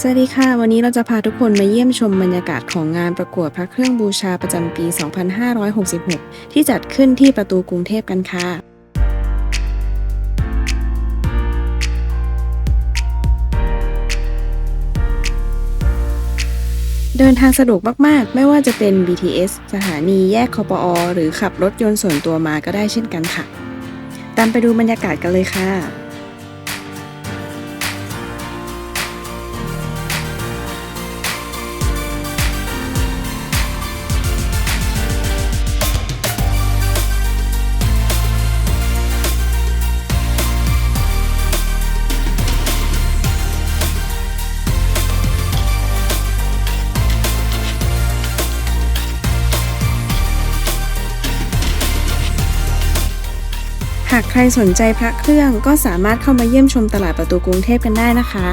สวัสดีค่ะ วันนี้เราจะพาทุกคนมาเยี่ยมชมบรรยากาศของงานประกวดพระเครื่องบูชาประจำปี 2566 ที่จัดขึ้นที่ประตูกรุงเทพกันค่ะเดินทางสะดวกมาก ๆ ไม่ว่าจะเป็น BTS สถานีแยกคอปอ หรือขับรถยนต์ส่วนตัวมาก็ได้เช่นกันค่ะ ตามไปดูบรรยากาศกันเลยค่ะากใครสนใจพระเครื่องก็สามารถเข้ามาเยี่ยมชมตลาดประตูกรุงเทพกันได้นะคะ